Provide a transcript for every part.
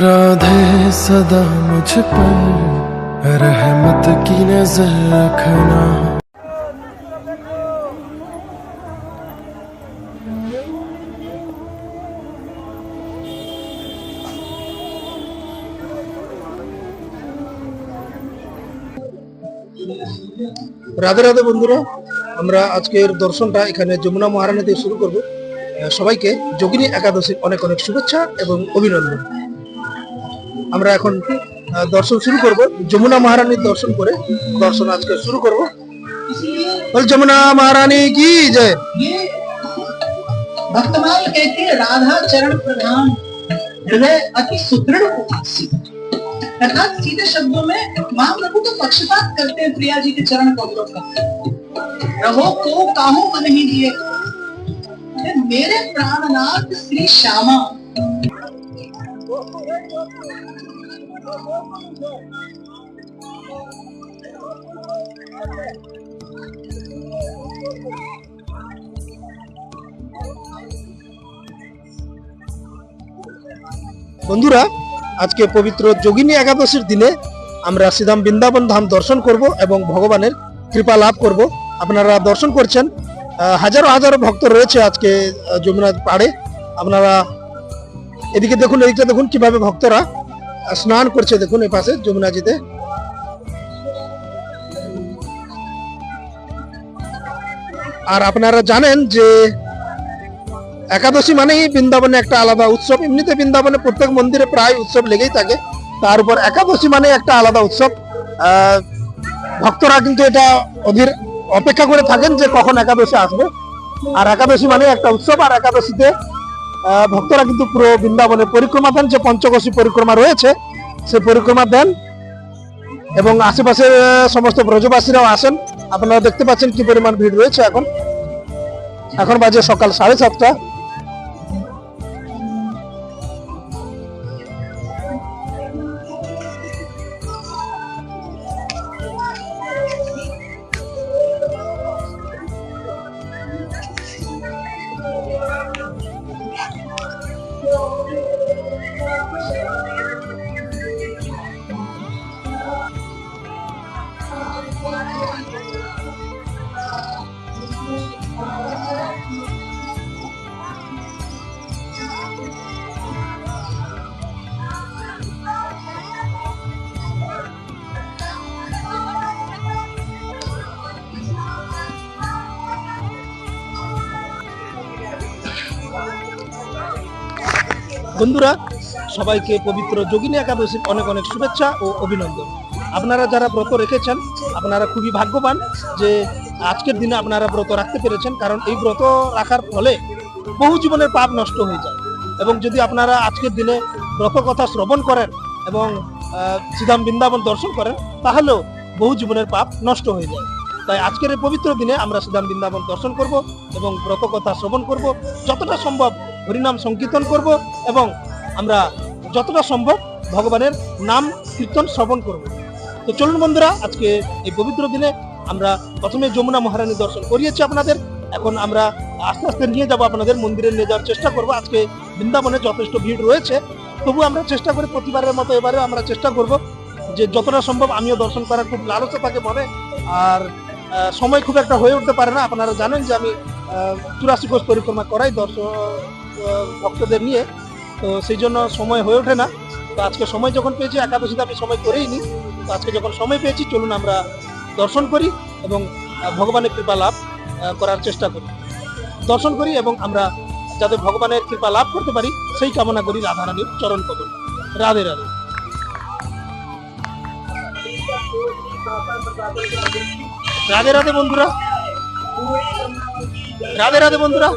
राधे सदा मुझ पर रहमत की नजर रखना রাধে রাধে বন্ধুরা আমরা আজকের দর্শনটা এখানে যমুনা মহারানী দিয়ে শুরু করব আহ, সবাইকে যোগিনী একাদশীর অনেক অনেক শুভেচ্ছা এবং অভিনন্দন আমরা এখন আহ, দর্শন শুরু করব যমুনা মহারানীর দর্শন করে দর্শন আজকে শুরু করব বল যমুনা মহারানী কি জয় भक्तमाल कहते हैं राधा चरण प्रधान हृदय अति सुदृढ़ उपासी अर्थात सीधे शब्दों में महाप्रभु तो पक्षपात करते हैं प्रिया जी के चरण कमलों का रहो को काहो मन ही दिए मेरे प्राणनाथ श्री श्यामा বন্ধুরা, আজকে পবিত্র যোগিনী একাদশীর দিনে আমরা শ্রীধাম বৃন্দাবন ধাম দর্শন করব এবং ভগবানের কৃপা লাভ করব। আপনারা দর্শন করছেন হাজারো হাজারো ভক্ত রয়েছে আজকে যমুনা পাড়ে। আপনারা এদিকে দেখুন এদিকে দেখুন কীভাবে ভক্তরা স্নান করছে, দেখুন এই পাশে যমুনাজিতে। আর আপনারা জানেন যে একাদশী মানেই বৃন্দাবনে একটা আলাদা উৎসব। এমনিতে বৃন্দাবনে প্রত্যেক মন্দিরে প্রায় উৎসব লেগেই থাকে। তার উপর একাদশী মানে একটা আলাদা উৎসব। ভক্তরা কিন্তু এটা অধীর অপেক্ষা করে থাকেন যে কখন একাদশী আসবে। আর একাদশী মানে একটা উৎসব, আর একাদশীতে ভক্তরা কিন্তু পুরো বৃন্দাবনে পরিক্রমা দেন, যে পঞ্চকোশী পরিক্রমা রয়েছে সে পরিক্রমা দেন। এবং আশেপাশের সমস্ত ব্রজবাসীরাও আসেন। আপনারা দেখতে পাচ্ছেন কি পরিমাণ ভিড় রয়েছে এখন। এখন বাজে সকাল সাড়ে সাতটা। বন্ধুরা, সবাইকে পবিত্র যোগিনী একাদশীর অনেক অনেক শুভেচ্ছা ও অভিনন্দন। আপনারা যারা ব্রত রেখেছেন, আপনারা খুবই ভাগ্যবান যে আজকের দিনে আপনারা ব্রত রাখতে পেরেছেন, কারণ এই ব্রত রাখার ফলে বহু জীবনের পাপ নষ্ট হয়ে যায়। এবং যদি আপনারা আজকের দিনে ব্রত কথা শ্রবণ করেন এবং শ্রীধাম বৃন্দাবন দর্শন করেন, তাহলেও বহু জীবনের পাপ নষ্ট হয়ে যায়। তাই আজকের এই পবিত্র দিনে আমরা শ্রীধাম বৃন্দাবন দর্শন করব এবং ব্রত কথা শ্রবণ করব। যতটা সম্ভব হরিনাম সংকীর্তন করব এবং আমরা যতটা সম্ভব ভগবানের নাম কীর্তন শ্রবণ করব। তো চলুন বন্ধুরা আজকে এই পবিত্র দিনে আমরা প্রথমে যমুনা মহারানী দর্শন করিয়েছি আপনাদের। এখন আমরা আস্তে আস্তে নিয়ে যাব আপনাদের মন্দিরে নিয়ে যাওয়ার চেষ্টা করব। আজকে বৃন্দাবনে যথেষ্ট ভিড় রয়েছে তবু আমরা চেষ্টা করি প্রতিবারের মতো এবারে আমরা চেষ্টা করব যে যতটা সম্ভব আমিও দর্শন করার খুব লালসা থাকে মনে। আর সময় খুব একটা হয়ে উঠতে পারে না। আপনারা জানেন যে আমি চুরাশি কোষ পরিক্রমা করাই দর্শক আহ, ভক্তদের নিয়ে, তো সেই জন্য সময় হয়ে ওঠে না। তো আজকে সময় যখন পেয়েছি, একাদশীতে আমি সময় করেই নি তো আজকে যখন সময় পেয়েছি, চলুন আমরা দর্শন করি এবং ভগবানের কৃপা লাভ করার চেষ্টা করি। দর্শন করি এবং আমরা যাতে ভগবানের কৃপা লাভ করতে পারি, সেই কামনা করি রাধারানীর চরণ কবল রাধে রাধে। রাধে রাধে বন্ধুরা। রাধে রাধে বন্ধুরা,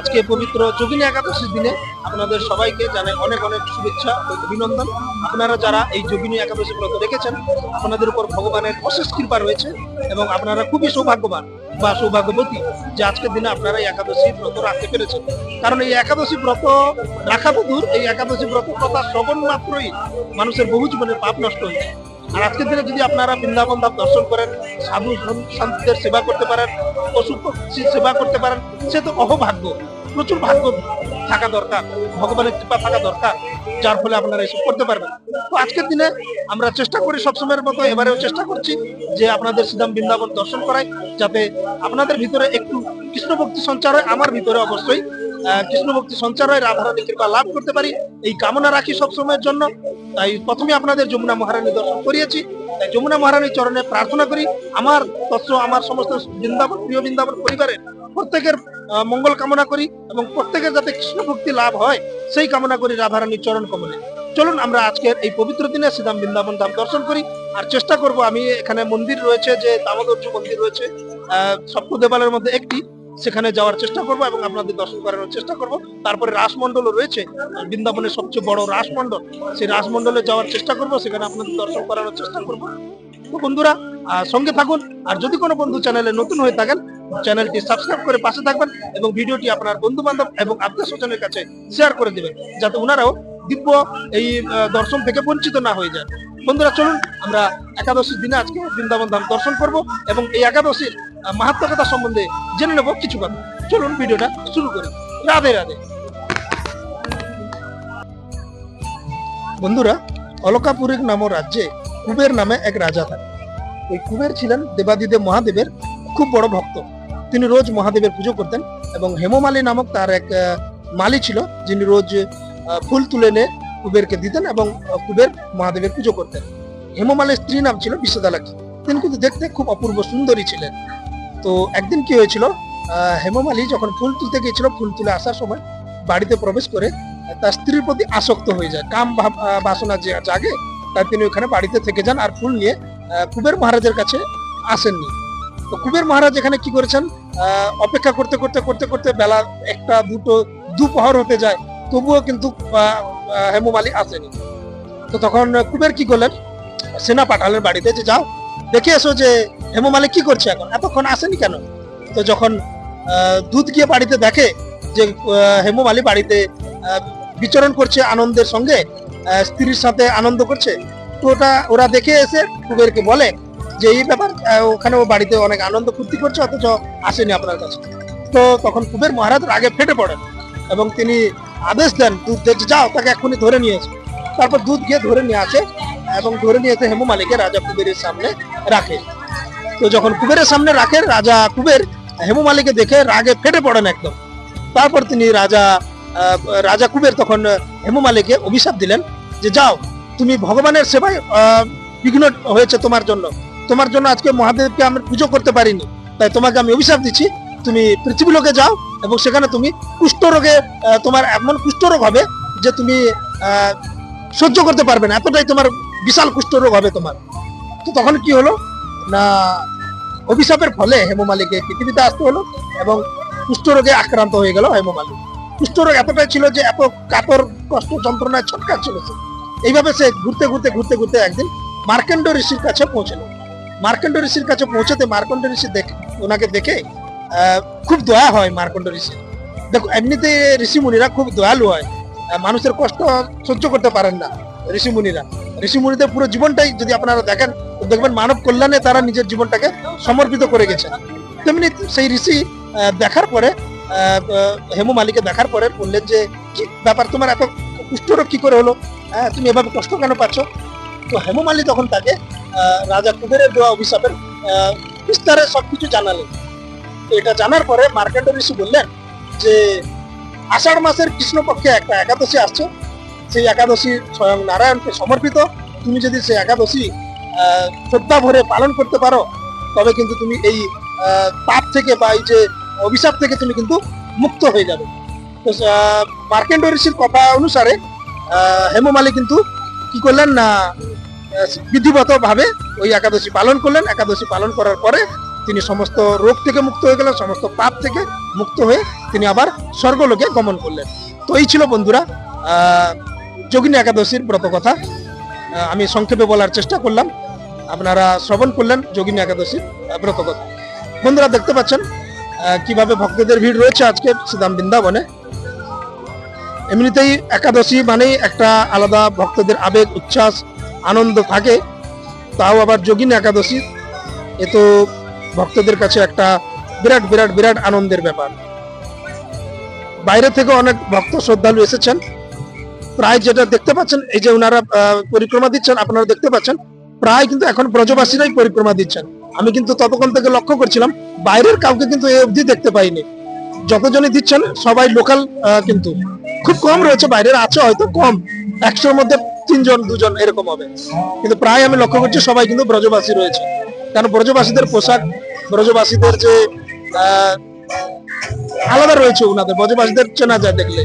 আজকে পবিত্র যোগিনী একাদশীর দিনে আপনাদের সবাইকে জানাই অনেক অনেক শুভেচ্ছা ও অভিনন্দন। আপনারা যারা এই যোগিনী একাদশী ব্রত রেখেছেন আপনাদের উপর ভগবানের অশেষ কৃপা রয়েছে এবং আপনারা খুবই সৌভাগ্যবান বা সৌভাগ্যবতী যে আজকের দিনে আপনারা এই একাদশী ব্রত রাখতে পেরেছেন। কারণ এই একাদশী ব্রত রাখা বধুর এই একাদশী ব্রত কথা শ্রবণ মাত্রই মানুষের বহু জীবনের পাপ নষ্ট হয়ে যায়। আর আজকের দিনে যদি আপনারা বৃন্দাবন ধাম দর্শন করেন, সাধু সন্তের সেবা করতে পারেন, পশু সেবা করতে পারেন, সে তো অহভাগ্য। প্রচুর ভাগ্য থাকা দরকার, ভগবানের কৃপা থাকা দরকার, যার ফলে আপনারা এসব করতে পারবেন। তো আজকের দিনে আমরা চেষ্টা করি সবসময়ের মতো এবারেও চেষ্টা করছি যে আপনাদের শ্রীধাম বৃন্দাবন দর্শন করাই, যাতে আপনাদের ভিতরে একটু কৃষ্ণ ভক্তি সঞ্চার হয়, আমার ভিতরে অবশ্যই আহ, কৃষ্ণ ভক্তি সঞ্চার হয় রাধারানী কৃপা লাভ করতে পারি। এই কামনা রাখি সবসময়ের জন্য। তাই প্রথমে আপনাদের যমুনা মহারানী দর্শন করিয়েছি। তাই যমুনা মহারানীর চরণে প্রার্থনা করি। আমার তৎস আমার সমস্ত বৃন্দাবন প্রিয় বৃন্দাবন পরিবারের প্রত্যেকের মঙ্গল কামনা করি এবং প্রত্যেকের যাতে কৃষ্ণ ভক্তি লাভ হয় সেই কামনা করি রাধারানীর চরণ কমলে চলুন আমরা আজকের এই পবিত্র দিনে শ্রীধাম বৃন্দাবন ধাম দর্শন করি। আর চেষ্টা করব আমি এখানে মন্দির রয়েছে যে দামোদর্য মন্দির রয়েছে আহ, সপ্ত দেবালের মধ্যে একটি। সেখানে যাওয়ার চেষ্টা করব এবং আপনাদের দর্শন করানোর চেষ্টা করব। তারপরে রাসমণ্ডলও রয়েছে, বৃন্দাবনের সবচেয়ে বড় রাসমণ্ডল। সেই রাসমণ্ডলে যাওয়ার চেষ্টা করব, সেখানে আপনাদের দর্শন করানোর চেষ্টা করব। তো বন্ধুরা সঙ্গে থাকুন, আর যদি কোনো বন্ধু চ্যানেলে নতুন হয়ে থাকেন, চ্যানেলটি সাবস্ক্রাইব করে পাশে থাকবেন এবং ভিডিওটি আপনার বন্ধু বান্ধব এবং আত্মীয় স্বজনের কাছে শেয়ার করে দিবেন, যাতে ওনারাও দিব্য এই দর্শন থেকে বঞ্চিত না হয়ে যায়। বন্ধুরা, চলুন, আমরা একাদশীর দিনে আজকে বৃন্দাবন ধাম দর্শন করব এবং এই একাদশীর আহ, মাহাত্ম্যকতা সম্বন্ধে জেনে নেব কিছু কথা। চলুন ভিডিওটা শুরু করি। রাধে রাধে। বন্ধুরা অলকাপুরীর নামক রাজ্যে কুবের নামে এক রাজা থাকে ওই কুবের ছিলেন দেবাদিদেব মহাদেবের খুব বড় ভক্ত। তিনি রোজ মহাদেবের পুজো করতেন এবং হেমমালী নামক তার এক মালি ছিল যিনি রোজ ফুল তুলে এনে কুবেরকে দিতেন এবং কুবের মহাদেবের পুজো করতেন। হেমমালের স্ত্রী নাম ছিল বিশ্বদালাক্ষী তিনি কিন্তু দেখতে খুব অপূর্ব সুন্দরী ছিলেন। তো একদিন কি হয়েছিল আহ, হেমমালী যখন ফুল তুলতে গিয়েছিল ফুল তুলে আসার সময় বাড়িতে প্রবেশ করে তার স্ত্রীর প্রতি আসক্ত হয়ে যায়। কাম বাসনা যে জাগে তাই তিনি ওখানে বাড়িতে থেকে যান আর ফুল নিয়ে কুবের মহারাজের কাছে আসেননি। তো কুবের মহারাজ এখানে কি করেছেন অপেক্ষা করতে করতে করতে করতে বেলা একটা দুটো দুপহর হতে যায় তবুও কিন্তু হেমমালী আসেনি। তো তখন কুবের কি করলেন সেনা পাঠালেন বাড়িতে যে যাও দেখে এসো যে হেমমালী কি করছে এখন? এতক্ষণ আসেনি কেন? তো যখন দুধ গিয়ে বাড়িতে দেখে যে আহ, মালিক বাড়িতে বিচরণ করছে আনন্দের সঙ্গে স্ত্রীর সাথে আনন্দ করছে তো ওটা ওরা দেখে এসে কুবেরকে বলে যে এই ব্যাপার ওখানে ও বাড়িতে অনেক আনন্দ ফুর্তি করছে অথচ আসেনি আপনার কাছে। তো তখন কুবের মহারাজ রাগে ফেটে পড়েন এবং তিনি আদেশ দেন দুধ দেখে যাও তাকে এক্ষুনি ধরে নিয়ে এসো। তারপর দুধ গিয়ে ধরে নিয়ে আসে এবং ধরে নিয়ে এসে হেমু মালিকে রাজা কুবেরের সামনে রাখে। তো যখন কুবেরের সামনে রাখে রাজা কুবের হেমু মালিকে দেখে রাগে ফেটে পড়েন একদম। তারপর তিনি রাজা রাজা কুবের তখন হেমু মালিকে অভিশাপ দিলেন যে, যাও, তুমি ভগবানের সেবায় বিঘ্ন হয়েছে তোমার জন্য। তোমার জন্য আজকে মহাদেবকে আমি পুজো করতে পারিনি। তাই তোমাকে আমি অভিশাপ দিচ্ছি। তুমি পৃথিবী লোকে যাও এবং সেখানে তুমি কুষ্ঠ রোগে তোমার এমন কুষ্ঠ রোগ হবে যে তুমি সহ্য করতে পারবে না। এতটাই তোমার বিশাল কুষ্ঠ রোগ হবে তোমার। তো তখন কি হলো? না, অভিশাপের ফলে হেমমালিকে পৃথিবীতে আসতে হলো এবং কুষ্ঠ রোগে আক্রান্ত হয়ে গেল হেমমালিক কুষ্ঠ রোগ এতটাই ছিল যে এত কাতর কষ্ট যন্ত্রণায় ছটকা ছিল এইভাবে সে ঘুরতে ঘুরতে ঘুরতে ঘুরতে একদিন মার্কেন্ড ঋষির কাছে পৌঁছলো। মার্কেন্ড ঋষির কাছে পৌঁছতে মার্কণ্ড ঋষি দেখে, ওনাকে দেখে খুব দয়া হয় মার্কণ্ড ঋষি। দেখো, এমনিতে ঋষি মুনিরা খুব দয়ালু হয়। মানুষের কষ্ট সহ্য করতে পারেন না ঋষি মুনিরা ঋষি মুনিদের পুরো জীবনটাই যদি আপনারা দেখেন দেখবেন মানব কল্যাণে তারা নিজের জীবনটাকে সমর্পিত করে গেছেন তেমনি সেই ঋষি দেখার পরে হেমু মালিকে দেখার পরে বললেন যে, কি ব্যাপার তোমার এত কুষ্ঠরোগ কি করে হলো? হ্যাঁ তুমি এভাবে কষ্ট কেন পাচ্ছ? তো হেমু মালি তখন তাকে রাজা কুবেরের দেওয়া অভিশাপের বিস্তারে সবকিছু জানালেন। তো এটা জানার পরে মার্কেন্ড ঋষি বললেন যে, আষাঢ় মাসের কৃষ্ণপক্ষে একটা একাদশী আসছে। সেই একাদশী স্বয়ং নারায়ণকে সমর্পিত। তুমি যদি সেই একাদশী শ্রদ্ধা ভরে পালন করতে পারো, তবে কিন্তু তুমি এই পাপ থেকে বা এই যে অভিশাপ থেকে তুমি কিন্তু মুক্ত হয়ে যাবে। তো মার্কেন্ড ঋষির কথা অনুসারে হেমমালী কিন্তু কি করলেন না বিধিগত ভাবে ওই একাদশী পালন করলেন। একাদশী পালন করার পরে তিনি সমস্ত রোগ থেকে মুক্ত হয়ে গেলেন, সমস্ত পাপ থেকে মুক্ত হয়ে তিনি আবার স্বর্গলোকে গমন করলেন। তো এই ছিল বন্ধুরা যোগিনী একাদশীর ব্রত কথা। আমি সংক্ষেপে বলার চেষ্টা করলাম। আপনারা শ্রবণ করলেন যোগিনী একাদশীর আহ, ব্রত কথা। বন্ধুরা দেখতে পাচ্ছেন কীভাবে ভক্তদের ভিড় রয়েছে আজকে শ্রীদাম বৃন্দাবনে। এমনিতেই একাদশী মানেই একটা আলাদা ভক্তদের আবেগ উচ্ছ্বাস আনন্দ থাকে। তাও আবার যোগিনী একাদশী এ তো ভক্তদের কাছে একটা বিরাট বিরাট বিরাট আনন্দের ব্যাপার। বাইরে থেকে অনেক ভক্ত শ্রদ্ধালু এসেছেন। প্রায় যেটা দেখতে পাচ্ছেন, এই যে ওনারা পরিক্রমা দিচ্ছেন, আপনারা দেখতে পাচ্ছেন, প্রায় কিন্তু এখন ব্রজবাসীরাই পরিক্রমা দিচ্ছেন। আমি কিন্তু ততক্ষণ থেকে লক্ষ্য করছিলাম, বাইরের কাউকে কিন্তু এই অবধি দেখতে পাইনি। যতজনই দিচ্ছেন, সবাই লোকাল কিন্তু। খুব কম রয়েছে, বাইরের আছে হয়তো কম। একশোর মধ্যে তিনজন, দুজন এরকম হবে। কিন্তু প্রায় আমি লক্ষ্য করছি, সবাই কিন্তু ব্রজবাসী রয়েছে। কারণ ব্রজবাসীদের পোশাক, ব্রজবাসীদের যে আলাদা রয়েছে ওনাদের ব্রজবাসীদের চেনা যায় দেখলে।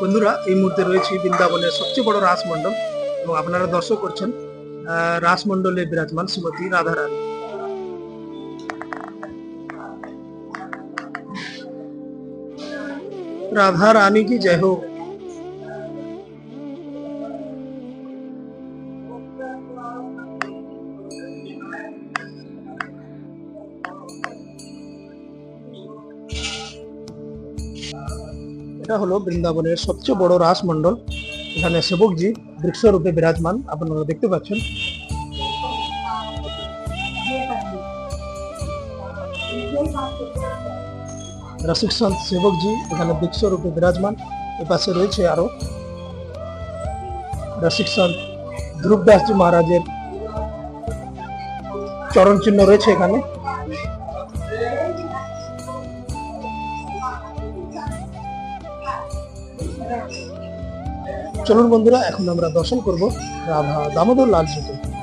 বন্ধুরা, এই মুহূর্তে রয়েছে বৃন্দাবনের সবচেয়ে বড় রাসমণ্ডল এবং আপনারা দর্শক করছেন রাসমণ্ডলে বিরাজমান শ্রীমতী রাধারানী। রাধা রানী কি? যাই হোক। এটা হলো বৃন্দাবনের সবচেয়ে বড় রাসমণ্ডল। এখানে সেবকজি বৃক্ষরূপে বিরাজমান, আপনারা দেখতে পাচ্ছেন। রসিক সন্ত সেবকজি এখানে বৃক্ষরূপে বিরাজমান। এ পাশে রয়েছে আরও। রসিক সন্ত ধ্রুবদাসজি মহারাজের চরণ চিহ্ন রয়েছে এখানে। চলুন বন্ধুরা এখন আমরা দর্শন করব রাধা দামোদর লাল জিকে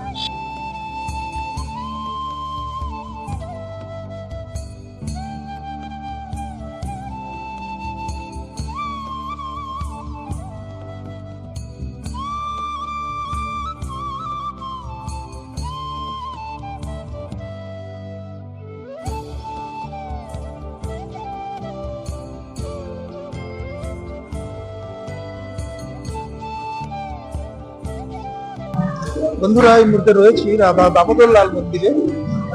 বন্ধুরা, এই মুহূর্তে রয়েছি রাধা দামোদর লাল মন্দিরে।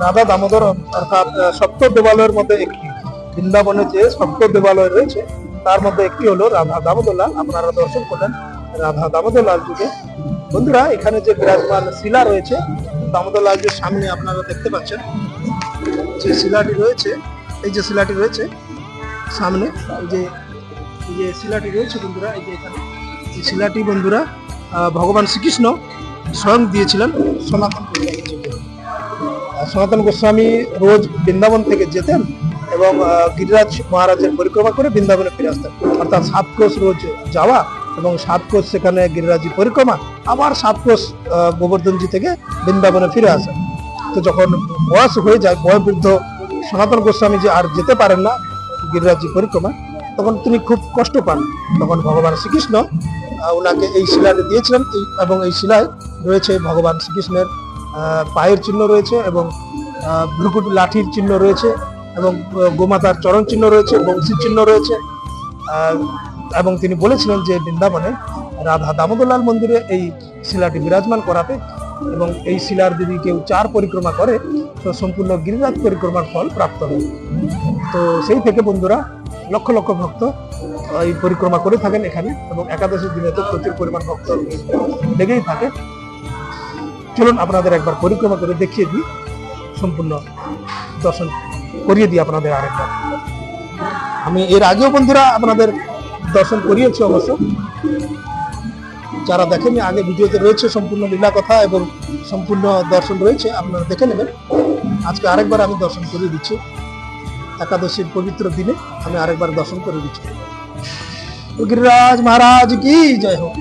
রাধা দামোদর অর্থাৎ সপ্ত দেবালয়ের মধ্যে একটি বৃন্দাবনে যে সপ্ত দেবালয় রয়েছে, তার মধ্যে একটি হলো রাধা দামোদর লাল আপনারা দর্শন করলেন রাধা দামোদর লাল যুগে। বন্ধুরা, এখানে যে বিরাজমান শিলা রয়েছে দামোদর লাল লালজির সামনে আপনারা দেখতে পাচ্ছেন, যে শিলাটি রয়েছে, এই যে শিলাটি রয়েছে সামনে যে, এই যে শিলাটি রয়েছে বন্ধুরা, এই যে এখানে, এই শিলাটি বন্ধুরা ভগবান শ্রীকৃষ্ণ স্বয়ং দিয়েছিলেন সনাতন। সনাতন গোস্বামী রোজ বৃন্দাবন থেকে যেতেন এবং গিরিরাজ মহারাজের পরিক্রমা করে বৃন্দাবনে ফিরে আসতেন। অর্থাৎ সাত কোষ রোজ যাওয়া এবং সাত কোষ সেখানে গিরিরাজি পরিক্রমা, আবার সাত কোষ গোবর্ধনজি থেকে বৃন্দাবনে ফিরে আসেন। তো যখন বয়স হয়ে যায়, বয়বৃদ্ধ সনাতন গোস্বামী যে আর যেতে পারেন না গিরিরাজি পরিক্রমা, তখন তিনি খুব কষ্ট পান। তখন ভগবান শ্রীকৃষ্ণ ওনাকে এই শিলাটি দিয়েছিলেন এবং এই শিলায় রয়েছে, ভগবান শ্রীকৃষ্ণের পায়ের চিহ্ন রয়েছে এবং ভ্রুকুটি লাঠির চিহ্ন রয়েছে এবং গোমাতার চরণ চিহ্ন রয়েছে, বংশীর চিহ্ন রয়েছে। এবং তিনি বলেছিলেন যে বৃন্দাবনে রাধা দামোদরলাল মন্দিরে এই শিলাটি বিরাজমান করাতে এবং এই শিলার যদি কেউ চার পরিক্রমা করে, তো সম্পূর্ণ গিরিরাজ পরিক্রমার ফল প্রাপ্ত হবে। তো সেই থেকে বন্ধুরা, লক্ষ লক্ষ ভক্ত এই পরিক্রমা করে থাকেন এখানে এবং একাদশী দিনে তো প্রচুর পরিমাণ ভক্ত লেগেই থাকে। চলুন আপনাদের একবার পরিক্রমা করে দেখিয়ে দিই। সম্পূর্ণ দর্শন করিয়ে দিই আপনাদের আরেকবার। আমি এর আগেও বন্ধুরা আপনাদের দর্শন করিয়েছি অবশ্য। যারা দেখেনি, আগে ভিডিওতে রয়েছে সম্পূর্ণ লীলা কথা এবং সম্পূর্ণ দর্শন রয়েছে, আপনারা দেখে নেবেন। আজকে আরেকবার আমি দর্শন করিয়ে দিচ্ছি। একাদশীর পবিত্র দিনে আমি আরেকবার দর্শন করে দিচ্ছি। গিরিরাজ মহারাজ, কি জয় হোক।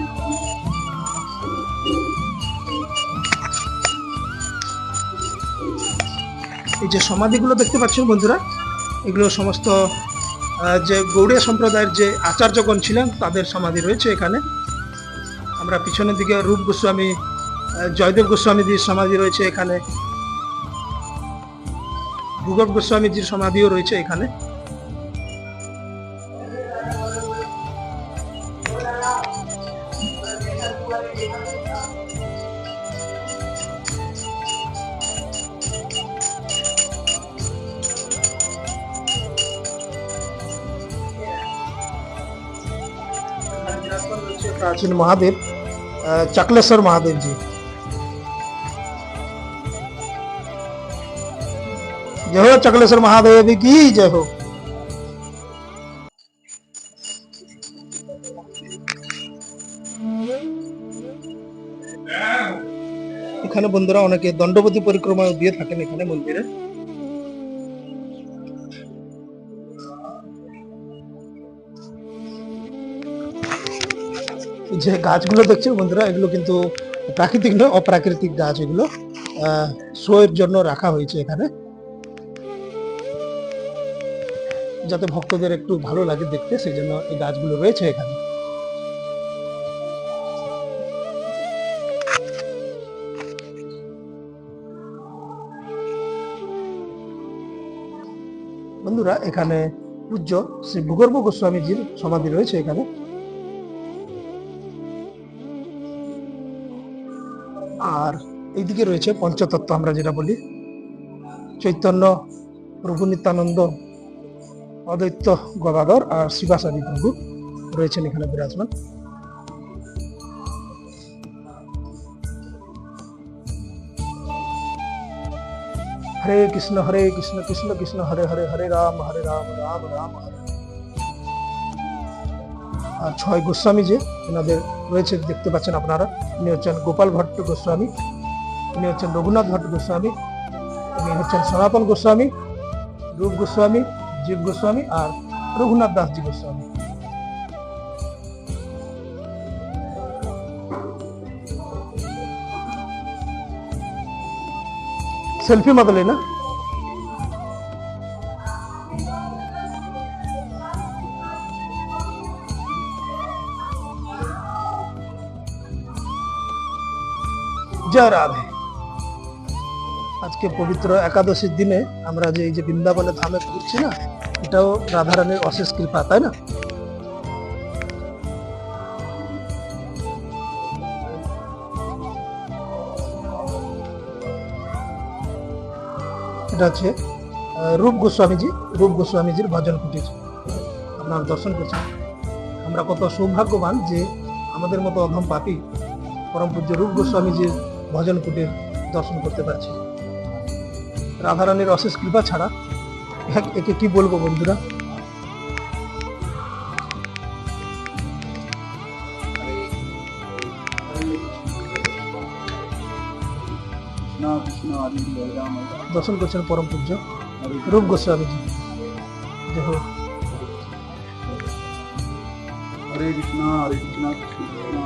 যে সমাধিগুলো দেখতে পাচ্ছেন বন্ধুরা, এগুলো সমস্ত যে গৌড়িয়া সম্প্রদায়ের যে আচার্যগণ ছিলেন, তাদের সমাধি রয়েছে এখানে। আমরা পিছনের দিকে রূপ গোস্বামী জয়দেব গোস্বামীজির সমাধি রয়েছে এখানে। ভূগব গোস্বামীজির সমাধিও রয়েছে এখানে। প্রাচীন মহাদেব আহ, চাকলেশ্বর মহাদেব জি जय हो चकलेश्वर महादेव की जय हो এখানে বন্ধুরা অনেকে দণ্ডপতি পরিক্রমা দিয়ে থাকেন এখানে মন্দিরে যে গাছগুলো দেখছেন বন্ধুরা, এগুলো কিন্তু প্রাকৃতিক নয়, অপ্রাকৃতিক গাছ এগুলো। শো এর জন্য রাখা হয়েছে এখানে। যাতে ভক্তদের একটু ভালো লাগে দেখতে সেই জন্য এই গাছগুলো রয়েছে এখানে। বন্ধুরা, এখানে পূজ্য শ্রী ভূগর্ভ গোস্বামীজির সমাধি রয়েছে এখানে। এইদিকে রয়েছে পঞ্চতত্ত্ব, আমরা যেটা বলি। চৈতন্য, প্রভু নিত্যানন্দ, অদ্বৈত গদাধর আর শিবাসাদি প্রভু রয়েছেন এখানে বিরাজমান। হরে কৃষ্ণ হরে কৃষ্ণ কৃষ্ণ কৃষ্ণ, হরে হরে হরে রাম হরে রাম রাম রাম, হরে। আর ছয় গোস্বামী যে ওনাদের রয়েছে, দেখতে পাচ্ছেন আপনারা। উনি হচ্ছেন গোপাল ভট্ট গোস্বামী। উনি হচ্ছেন রঘুনাথ ভট্ট গোস্বামী উনি হচ্ছেন সনাতন গোস্বামী রূপ গোস্বামী জীব গোস্বামী আর রঘুনাথ দাসজি গোস্বামী सेल्फी मत लेना জয় রাধে আজকে পবিত্র একাদশীর দিনে আমরা যে এই যে বৃন্দাবনে ধামে ঘুরছি না, এটাও রাধারানীর অশেষ কৃপা, তাই না? এটা হচ্ছে রূপ গোস্বামীজি, রূপ গোস্বামীজির ভজন কুটির। আপনার দর্শন করছেন। আমরা কত সৌভাগ্যবান যে আমাদের মতো অধম পাপি, পরম পূজ্য রূপ গোস্বামীজির ভজন কুটির দর্শন করতে পারছি। রাধারানীর অশেষ কৃপা ছাড়া একে কি বলব বন্ধুরা? দর্শন করছেন পরম পূজ্য রূপ গোস্বামীজি। দেহ। হরে কৃষ্ণ হরে কৃষ্ণ কৃষ্ণ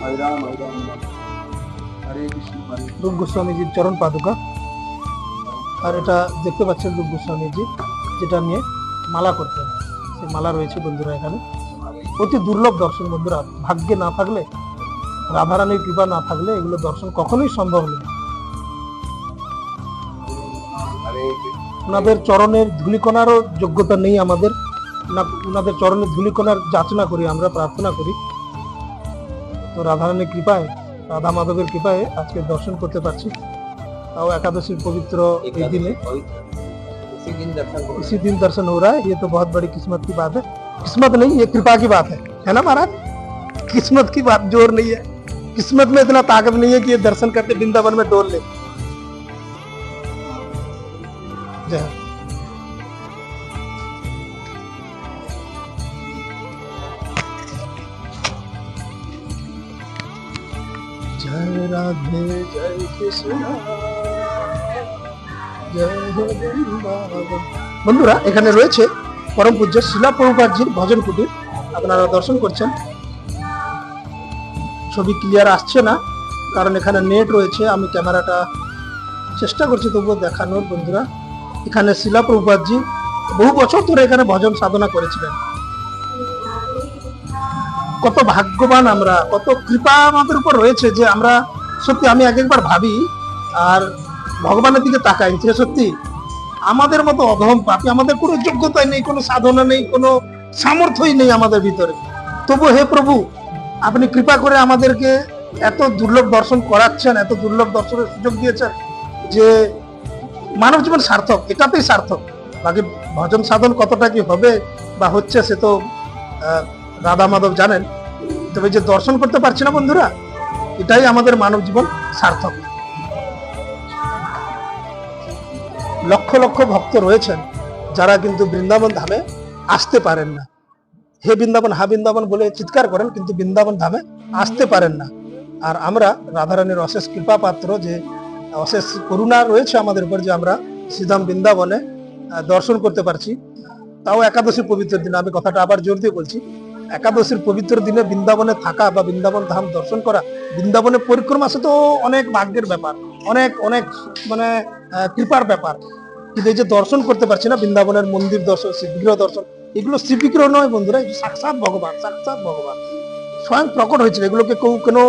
হরে রাম হরে রাম। হরে কৃষ্ণ। রূপ গোস্বামীজির চরণ পাদুকা। আর এটা দেখতে পাচ্ছেন রূপ যেটা নিয়ে মালা করতেন সেই মালা রয়েছে বন্ধুরা এখানে। অতি দুর্লভ দর্শন বন্ধুরা, ভাগ্যে না থাকলে, রাধারানীর কৃপা না থাকলে এগুলো দর্শন কখনোই সম্ভব নয়। ওনাদের চরণের ধুলিকণারও যোগ্যতা নেই আমাদের। ওনাদের চরণের ধুলিকণার যাচনা করি আমরা, প্রার্থনা করি। তো রাধারানীর কৃপায়, রাধা মাধবের কৃপায় আজকে দর্শন করতে পারছি। और एकादशी पवित्र दिन है। इसी दिन दर्शन हो रहा है। ये तो बहुत बड़ी किस्मत की बात है। किस्मत नहीं ये कृपा की बात है। है ना महाराज? किस्मत की बात ज़ोर नहीं है। किस्मत में इतना ताकत नहीं है कि ये दर्शन करके वृंदावन में डोल ले। जय রাধে, জয় কৃষ্ণ। বন্ধুরা, এখানে রয়েছে পরম পূজ্য শিলা প্রভুপাতজির ভজন কুটির। আপনারা দর্শন করছেন। ছবি ক্লিয়ার আসছে না, কারণ এখানে নেট রয়েছে। আমি ক্যামেরাটা চেষ্টা করছি তবুও দেখানোর, বন্ধুরা। এখানে শিলা প্রভুপাতজি বহু বছর ধরে এখানে ভজন সাধনা করেছিলেন। কত ভাগ্যবান আমরা, কত কৃপা আমাদের উপর রয়েছে যে আমরা সত্যি, আমি এক একবার ভাবি, আর ভগবানের দিকে তাকাই যে সত্যি, আমাদের মতো অধম পাপি, আমাদের কোনো যোগ্যতাই নেই, কোনো সাধনা নেই, কোনো সামর্থ্যই নেই আমাদের ভিতরে। তবু হে প্রভু, আপনি কৃপা করে আমাদেরকে এত দুর্লভ দর্শন করাচ্ছেন, এত দুর্লভ দর্শনের সুযোগ দিয়েছেন যে মানব জীবন সার্থক, এটাতেই সার্থক। বাকি ভজন সাধন কতটা কি হবে বা হচ্ছে, সে তো রাধা মাধব জানেন। তবে যে দর্শন করতে পারছি না বন্ধুরা এটাই আমাদের মানব জীবন সার্থক। লক্ষ লক্ষ ভক্ত রয়েছেন যারা কিন্তু বৃন্দাবন ধামে আসতে পারেন না। হে বৃন্দাবন, হা বৃন্দাবন বলে চিৎকার করেন, কিন্তু বৃন্দাবন ধামে আসতে পারেন না। আর আমরা রাধারানীর অশেষ কৃপা পাত্র যে অশেষ করুণা রয়েছে আমাদের উপর যে আমরা শ্রীধাম বৃন্দাবনে দর্শন করতে পারছি। তাও একাদশীর পবিত্র দিনে, আমি কথাটা আবার জোর দিয়ে বলছি। একাদশীর পবিত্র দিনে বৃন্দাবনে থাকা বা বৃন্দাবন ধাম দর্শন করা বৃন্দাবনের পরিক্রমা সে তো অনেক ভাগ্যের ব্যাপার, অনেক অনেক মানে কৃপার ব্যাপার। কিন্তু এই যে দর্শন করতে পারছি না, বৃন্দাবনের মন্দির দর্শন শ্রীবিগ্রহ দর্শন, এগুলো শ্রীবিগ্রহ নয় বন্ধুরা সাক্ষাৎ ভগবান সাক্ষাৎ ভগবান। স্বয়ং প্রকট হয়েছিল, এগুলোকে কেউ কোনো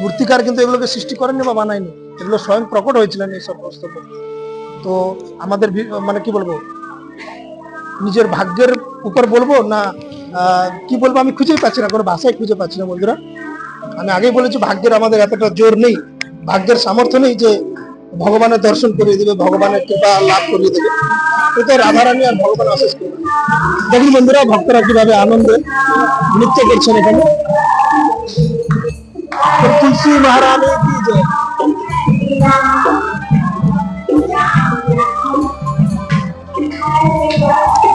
মূর্তিকার কিন্তু এগুলোকে সৃষ্টি করেনি বা বানায়নি, এগুলো স্বয়ং প্রকট হয়েছিলেন এই সব বস্তু। তো আমাদের মানে কি বলব, নিজের ভাগ্যের উপর বলব না কি বলব, আমি খুঁজেই পাচ্ছি না, কোনো ভাষায় খুঁজে পাচ্ছি না বন্ধুরা। আমি আগেই বলেছি, ভাগ্যের আমাদের এতটা জোর নেই, ভাগ্যের সামর্থ্য নেই যে ভগবানের দর্শন করিয়ে দেবে, ভগবানের কৃপা লাভ করিয়ে দেবে। এটা রাধারানী আর ভগবান আশেষ করবে দেখুন বন্ধুরা, ভক্তরা কীভাবে আনন্দে নৃত্য করছেন এখানে। তুলসী মহারানী কি জয় আজকে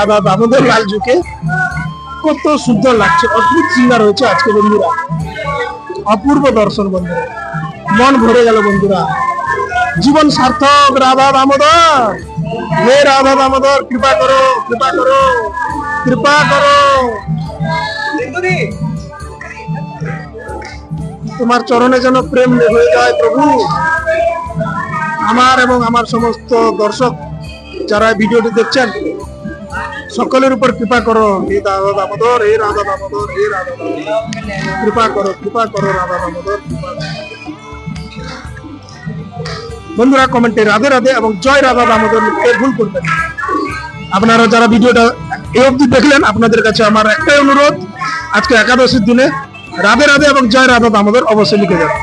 রাধা দামোদর লালজুকে কত সুন্দর লাগছে অদ্ভুত সিঙ্গার হয়েছে আজকে বন্ধুরা। অপূর্ব দর্শন বন্ধুরা। মন ভরে গেল বন্ধুরা। জীবন সার্থক রাধা দামোদর। হে রাধা দামোদর কৃপা করো কৃপা করো কৃপা করো। তোমার চরণে যেন প্রেম হয়ে যায় প্রভু। আমার এবং আমার সমস্ত দর্শক যারা ভিডিওটি দেখছেন সকলের উপর কৃপা করো। হে রাধা দামোদর, হে রাধা দামোদর, হে রাধা দামোদর। কৃপা করো কৃপা করো, রাধা দামোদর বন্ধুরা, কমেন্টে রাধে রাধে এবং জয় রাধা দামোদর লিখতে ভুল করবেন। আপনারা যারা ভিডিওটা এই অবধি দেখলেন, আপনাদের কাছে আমার একটাই অনুরোধ, আজকে একাদশীর দিনে রাধে রাধে এবং জয় রাধা দামোদর অবশ্যই লিখে যাবেন।